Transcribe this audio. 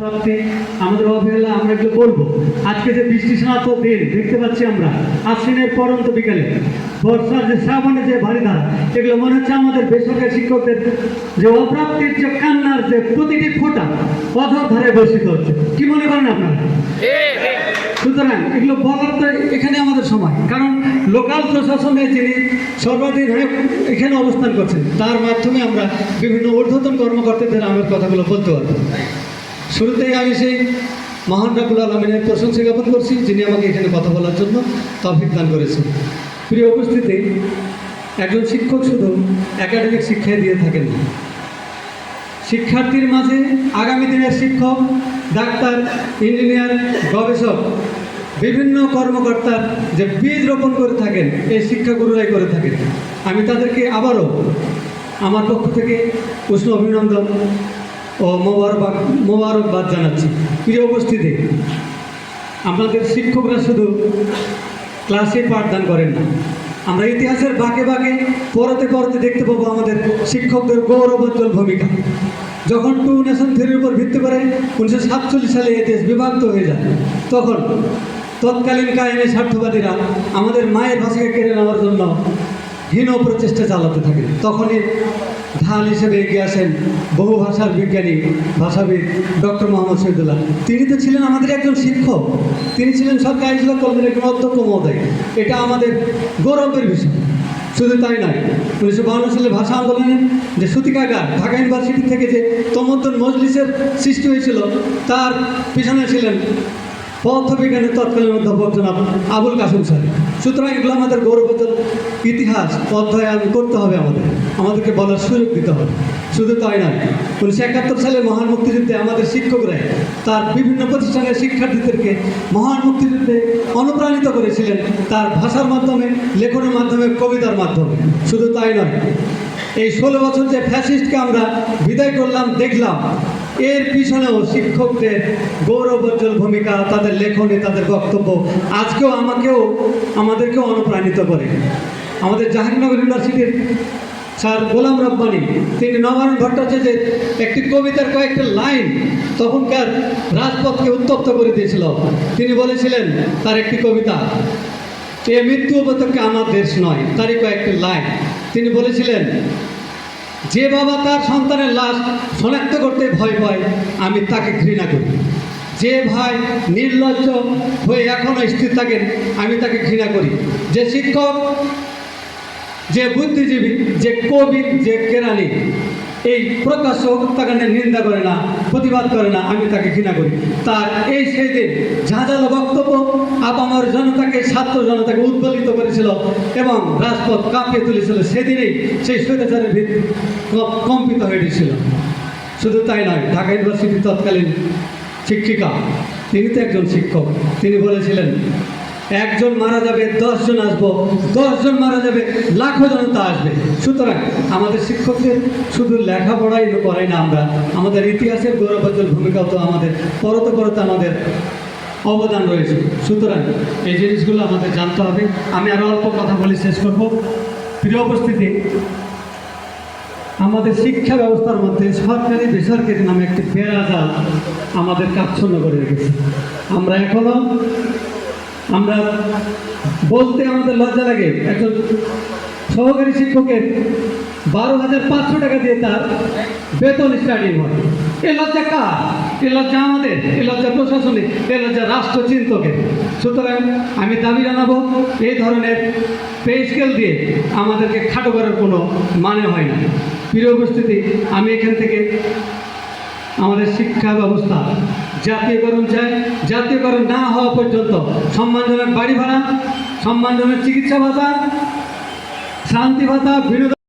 প্রাপ্তি আমাদের অবহেলা আমরা এগুলো বলব। আজকে যে বৃষ্টি স্নাত দিন দেখতে পাচ্ছি আমরা আশ্বিনের পরন্ত বিকালে। বর্ষার যে শ্রাবণে যে ভারী ধারা এগুলো মনে হচ্ছে আমাদের বেসরকারি শিক্ষকদের যে অপ্রাপ্তির যে কান্নার যে প্রতিটি ফোঁটা অধর ধারে বর্ষিত হচ্ছে। কি মনে করেন আপনারা? সুতরাং এগুলো বলার তো এখানে আমাদের সময় কারণ লোকাল প্রশাসনে যিনি সর্বাধিক এখানে অবস্থান করছেন তার মাধ্যমে আমরা বিভিন্ন ঊর্ধ্বতন কর্মকর্তাদের আমার কথাগুলো বলতে পারব। শুরুতেই আমি সেই মহান রাবুল আলমিনের প্রশংসা জ্ঞাপন করছি, যিনি আমাকে এখানে কথা বলার জন্য তফিক দান করেছেন। প্রিয় উপস্থিতি, একজন শিক্ষক শুধু একাডেমিক শিক্ষায় দিয়ে থাকেন শিক্ষার্থীর মাঝে আগামী দিনের শিক্ষক, ডাক্তার, ইঞ্জিনিয়ার, গবেষক, বিভিন্ন কর্মকর্তার যে বীজ রোপণ করে থাকেন, এই শিক্ষাগুরুরাই করে থাকেন। আমি তাদেরকে আবারও আমার পক্ষ থেকে উষ্ণ অভিনন্দন ও মোবারকবাদ মোবারকবাদ জানাচ্ছি। প্রিয় উপস্থিতি, আমাদের শিক্ষকরা শুধু ক্লাসে পাঠদান করেন না, আমরা ইতিহাসের বাঁকে বাঁকে পরতে পরতে দেখতে পাবো আমাদের শিক্ষকদের গৌরবোজ্জ্বল ভূমিকা। যখন টু নেশন থ্রির উপর ভিত্তি করে উনিশশো সাতচল্লিশ সালে এ দেশ বিভক্ত হয়ে যায়, তখন তৎকালীন কায়েমে স্বার্থবাদীরা আমাদের মায়ের ভাষাকে কেড়ে নেওয়ার জন্য হীন প্রচেষ্টা চালাতে থাকে। তখনই ধান হিসেবে এগিয়ে আসেন বহু ভাষার বিজ্ঞানী, ভাষাবিদ ডক্টর মোহাম্মদ শহীদুল্লাহ। তিনি তো ছিলেন আমাদের একজন শিক্ষক। তিনি ছিলেন সরকারি আইনজীবী কলেজের একজন অধ্যক্ষ মহোদয়। এটা আমাদের গৌরবের বিষয়। শুধু তাই নয়, উনিশশো বাহান্ন সালে ভাষা আন্দোলনের যে সুতিকাগার, ঢাকা ইউনিভার্সিটি থেকে যে তমদ্দন মজলিসের সৃষ্টি হয়েছিল, তার পিছনে ছিলেন পদার্থবিজ্ঞানের তৎকালীন অধ্যাপক জনাব আবুল কাসুম স্যার সুতরাং এগুলো আমাদের গৌরবোজ্জ্বল ইতিহাস অধ্যয়ন করতে হবে আমাদের। আমাদেরকে বলার সুযোগ দিতে হবে। শুধু তাই নয়, উনিশশো একাত্তর সালে মহান মুক্তিযুদ্ধে আমাদের শিক্ষকরাই তার বিভিন্ন প্রতিষ্ঠানের শিক্ষার্থীদেরকে মহান মুক্তিযুদ্ধে অনুপ্রাণিত করেছিলেন তার ভাষার মাধ্যমে, লেখনের মাধ্যমে, কবিতার মাধ্যমে। শুধু তাই নয়, এই ষোলো বছর যে ফ্যাসিস্টকে আমরা বিদায় করলাম, দেখলাম এর পিছনেও শিক্ষকদের গৌরবোজ্জ্বল ভূমিকা, তাদের লেখনে, তাদের বক্তব্য আজকেও আমাকেও, আমাদেরকেও অনুপ্রাণিত করে। আমাদের জাহাঙ্গীরনগর ইউনিভার্সিটির স্যার গোলাম রব্বানি, তিনি নবায়ন ভট্টাচার্যের একটি কবিতার কয়েকটা লাইন তখনকার রাজপথকে উত্তপ্ত করে দিয়েছিল। তিনি বলেছিলেন, তার একটি কবিতা, এ মৃত্যু উপত্যকা আমার দেশ নয় তারই কয়েকটি লাইন। তিনি বলেছিলেন যে বাবা তার সন্তানের লাশ শনাক্ত করতে ভয় পায়, আমি তাকে ঘৃণা করি। যে ভাই নির্লজ্জ হয়ে এখনও স্থির থাকেন, আমি তাকে ঘৃণা করি। যে শিক্ষক, যে বুদ্ধিজীবী, যে কবি, যে কেরানি, এই প্রকাশ্য হত্যাকাণ্ডের নিন্দা করে না, প্রতিবাদ করে না, আমি তাকে ঘৃণা করি। তার এই সেই দিন ঝাঁঝালো বক্তব্য আপামর জনতাকে ছাত্র জনতাকে উদ্বেলিত করেছিল এবং রাজপথ কাঁপিয়ে তুলেছিল। সেদিনেই সেই স্বৈরাচারের ভিত কম্পিত হয়ে গেছিল শুধু তাই নয়, ঢাকা ইউনিভার্সিটির তৎকালীন শিক্ষিকা, তিনি তো একজন শিক্ষক। তিনি বলেছিলেন, একজন মারা যাবে, দশজন আসব। দশজন মারা যাবে, লাখো জনতা আসবে। সুতরাং আমাদের শিক্ষকদের শুধু লেখাপড়াই করাই না আমরা। আমাদের ইতিহাসের গৌরবোজ্জ্বল ভূমিকাও তো আমাদের পরতে পরতে আমাদের অবদান রয়েছে। সুতরাং এই জিনিসগুলো আমাদের জানতে হবে। আমি আরও অল্প কথা বলে শেষ করব। প্রিয় উপস্থিতি, আমাদের শিক্ষা ব্যবস্থার মধ্যে সরকারি বেসরকারি নামে একটি পেরাজাল আমাদের কাচ্ছন্ন করে রেখেছে। আমরা এখনও, আমরা বলতে আমাদের লজ্জা লাগে। একজন সহকারী শিক্ষকের বারো হাজার পাঁচশো টাকা দিয়ে তার বেতন স্টার্টিং হয়। এ লজ্জা কার? এ লজ্জা আমাদের, এ লজ্জা প্রশাসনিক এ লজ্জা রাষ্ট্রচিন্তকের। সুতরাং আমি দাবি জানাব, এই ধরনের পে স্কেল দিয়ে আমাদেরকে খাটো করার কোনো মানে হয় না। প্রিয় উপস্থিতি, আমি এখান থেকে আমাদের শিক্ষা ব্যবস্থা জাতীয়করণ চাই। জাতীয়করণ না হওয়া পর্যন্ত সম্মানজনক বাড়ি ভাড়া সম্মানজনক চিকিৎসা ভাতা, শান্তি ভাতা, বিনোদন